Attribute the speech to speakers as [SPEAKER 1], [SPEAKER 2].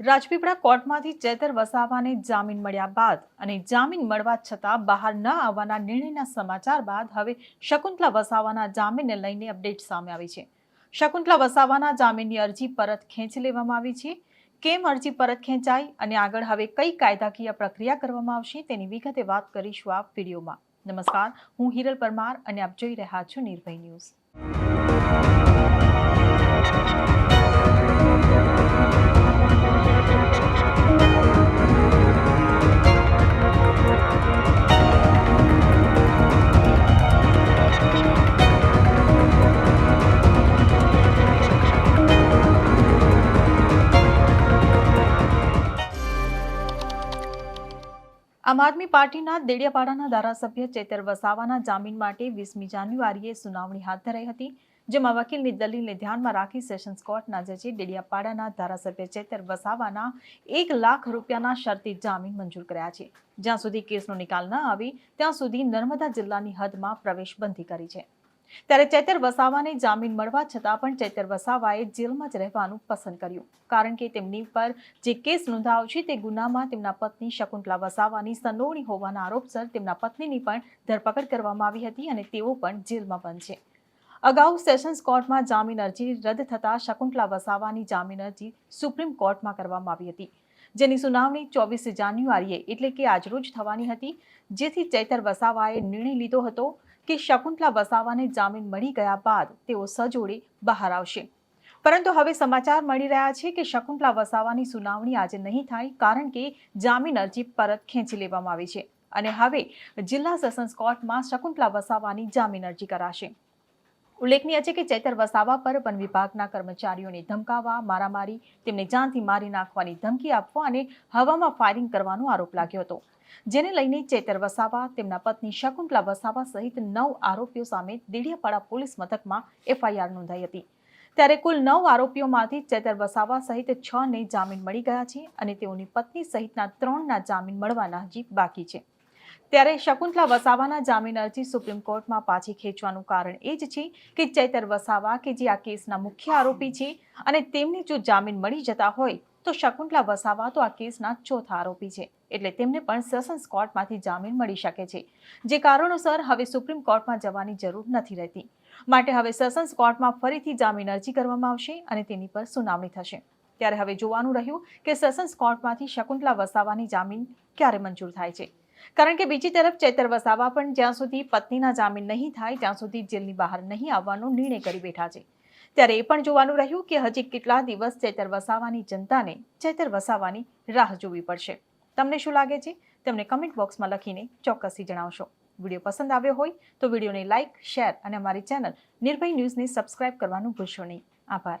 [SPEAKER 1] રાજપીપળા કોર્ટમાંથી ચેતર વસાવાને જામીન મળ્યા બાદ અને જામીન મળવા છતાં બહાર ન આવવાના નિર્ણયના સમાચાર બાદ હવે શકુંતલા વસાવાના જામીનને લઈને અપડેટ સામે આવી છે. શકુંતલા વસાવાના જામીનની અરજી પરત ખેંચી લેવામાં આવી છે. કેમ અરજી પરત ખેંચાઈ અને આગળ હવે કઈ કાયદાકીય પ્રક્રિયા કરવામાં આવશે તેની વિગતે વાત કરીશું આ વિડીયોમાં. નમસ્કાર, હું હિરલ પરમાર અને આપ જોઈ રહ્યા છો નિર્ભય ન્યૂઝ. આમ આદમી પાર્ટીના દેડિયાપાડાના ધારાસભ્ય ચેતર વસાવાના જામીન માટે વીસમી જાન્યુઆરીએ સુનાવણી હાથ ધરાઈ હતી, જેમાં વકીલની દલીલને ધ્યાનમાં રાખી સેશન્સ કોર્ટના જજે ડેડિયાપાડાના ધારાસભ્ય ચેતર વસાવાના એક લાખ રૂપિયાના શરતી જામીન મંજૂર કર્યા છે. જ્યાં સુધી કેસનો નિકાલ ન આવે, ત્યાં સુધી નર્મદા જિલ્લાની હદમાં પ્રવેશ બંધી કરી છે. ત્યારે ચેતર વસાવાને જામીન મળવા છતાં પણ ચેતર વસાવાએ જેલમાં જ રહેવાનું પસંદ કર્યું. કારણ કે તેમની પર જે કેસ નોંધાયો છે તે ગુનામાં તેમના પત્ની શકુંતલા વસાવાની સંડોવણી હોવાના આરોપસર તેમના પત્નીની પણ ધરપકડ કરવામાં આવી હતી અને તેઓ પણ જેલમાં બંધ છે. અગાઉ સેશન્સ કોર્ટમાં જામીન અરજી રદ થતાં શકુંતલા વસાવાની જામીન અરજી સુપ્રીમ કોર્ટમાં કરવામાં આવી હતી. જેની સુનાવણી ચોવીસ જાન્યુઆરીએ એટલે કે આજરોજ થવાની હતી, જેથી ચૈતર વસાવાએ નિર્ણય લીધો હતો કે શકુંતલા વસાવાને જામીન મળી ગયા બાદ તેઓ સજોડે બહાર આવશે. પરંતુ હવે સમાચાર મળી રહ્યા છે કે શકુંતલા વસાવાની સુનાવણી આજે નહીં થાય કારણ કે જામીન અરજી પરત ખેંચી લેવામાં આવી છે. અને હવે જિલ્લા સેશન્સ કોર્ટમાં શકુંતલા વસાવાની જામીન અરજી કરાશે. ઉલ્લેખનીય છે કે ચૈતર વસાવા પર વન વિભાગના કર્મચારીઓને ધમકાવવા, મારામારી, તેમને જાનથી મારી નાખવાની ધમકી આપવા અને હવામાં ફાયરિંગ કરવાનો આરોપ લાગ્યો હતો. જેને લઈને ચેતર વસાવા, તેમના પત્ની શકુંતલા વસાવા સહિત નવ આરોપીઓ સામે દેડિયાપાડા પોલીસ મથકમાં એફઆઈઆર નોંધાઈ હતી. ત્યારે કુલ નવ આરોપીઓમાંથી ચેતર વસાવા સહિત છ ને જામીન મળી ગયા છે અને તેઓની પત્ની સહિતના ત્રણના જામીન મળવાના હજી બાકી છે. ત્યારે શકુંતલા વસાવાના જામીન અરજી સુપ્રીમ કોર્ટમાં પાછી ખેંચવાનું કારણ એ જ છે કે ચૈતર વસાવા કે જે આ કેસના મુખ્ય આરોપી છે અને તેમને જો જામીન મળી જતા હોય તો શકુંતલા વસાવા તો આ કેસના ચોથા આરોપી છે. એટલે તેમને પણ સેશન્સ કોર્ટમાંથી જામીન મળી શકે છે. જે કારણોસર હવે સુપ્રીમ કોર્ટમાં જવાની જરૂર નથી રહેતી. માટે હવે સેશન્સ કોર્ટમાં ફરીથી જામીન અરજી કરવામાં આવશે અને તેની પર સુનાવણી થશે. ત્યારે હવે જોવાનું રહ્યું કે સેશન્સ કોર્ટમાંથી શકુંતલા વસાવાની જામીન ક્યારે મંજૂર થાય છે. કારણ કે બીજી તરફ ચેતર વસાવા પણ જ્યાં સુધી પત્નીના જામીન નહીં થાય, ત્યાં સુધી જેલની બહાર નહીં આવવાનો નિર્ણય કરી બેઠા છે. ત્યારે એ પણ જોવાનું રહ્યું કે હજી કેટલા દિવસ ચેતર વસાવાની જનતાને ચેતર વસાવાની રાહ જોવી પડશે. તમને શું લાગે છે? તમને કમેન્ટ બોક્સમાં લખીને ચોક્કસથી જણાવશો. વીડિયો પસંદ આવ્યો હોય તો વિડીયોને લાઇક શેર અને અમારી ચેનલ નિર્ભય ન્યૂઝને સબસ્ક્રાઇબ કરવાનું ભૂલશો નહીં. આભાર.